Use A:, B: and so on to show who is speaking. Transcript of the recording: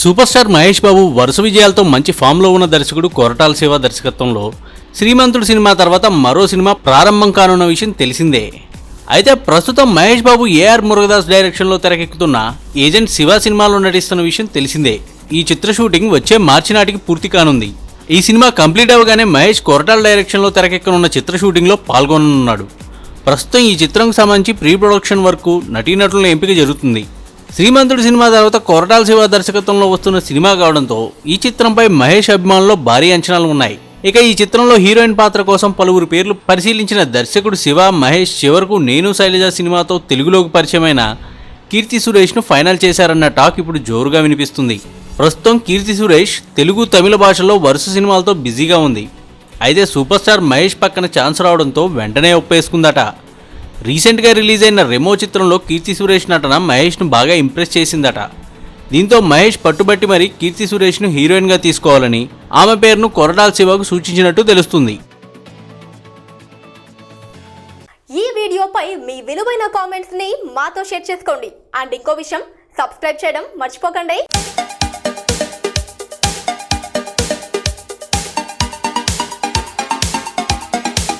A: Super star Mahesh Babu వరుస విజయాలతో మంచి ఫామ్లో ఉన్న దర్శకుడు కొరటాల శివ దర్శకత్వంలో శ్రీమంతుడు సినిమా తర్వాత మరో సినిమా ప్రారంభం కానున్న విషయం తెలిసిందే. అయితే ప్రస్తుతం మహేష్ బాబు ఏఆర్ మురుగదాస్ డైరెక్షన్లో తెరకెక్కుతున్న ఏజెంట్ శివ సినిమాలో నటిస్తున్న విషయం తెలిసిందే. ఈ చిత్ర షూటింగ్ వచ్చే మార్చి నాటికి పూర్తి కానుంది. ఈ సినిమా కంప్లీట్ అవ్వగానే మహేష్ కొరటాల డైరెక్షన్లో తెరకెక్కనున్న చిత్ర షూటింగ్లో పాల్గొననున్నాడు. ప్రస్తుతం ఈ చిత్రంకు సంబంధించి ప్రీ ప్రొడక్షన్ వరకు నటీనటుల ఎంపిక జరుగుతుంది. శ్రీమంతుడు సినిమా తర్వాత కొరటాల శివ దర్శకత్వంలో వస్తున్న సినిమా కావడంతో ఈ చిత్రంపై మహేష్ అభిమానుల్లో భారీ అంచనాలు ఉన్నాయి. ఇక ఈ చిత్రంలో హీరోయిన్ పాత్ర కోసం పలువురు పేర్లు పరిశీలించిన దర్శకుడు శివ మహేష్ చివరకు నేను శైలజ సినిమాతో తెలుగులోకి పరిచయమైన కీర్తి సురేష్ను ఫైనల్ చేశారన్న టాక్ ఇప్పుడు జోరుగా వినిపిస్తుంది. ప్రస్తుతం కీర్తి సురేష్ తెలుగు తమిళ భాషలో వరుస సినిమాలతో బిజీగా ఉంది. అయితే సూపర్ స్టార్ మహేష్ పక్కన ఛాన్స్ రావడంతో వెంటనే ఒప్పేసుకుందట. రీసెంట్గా రిలీజ్ అయిన రెమో చిత్రంలో కీర్తి సురేష్ నటన మహేష్ను బాగా ఇంప్రెస్ చేసిందట. దీంతో మహేష్ పట్టుబట్టి మరి కీర్తి సురేష్ను హీరోయిన్గా తీసుకోవాలని ఆమె పేరును కొరటాల శివకు సూచించినట్టు తెలుస్తుంది.
B: ఈ వీడియోపై మీ విలువైన కామెంట్స్ని మాతో షేర్ చేసుకోండి. అండ్ ఇంకో విషయం సబ్స్క్రైబ్ చేయడం మర్చిపోకండి.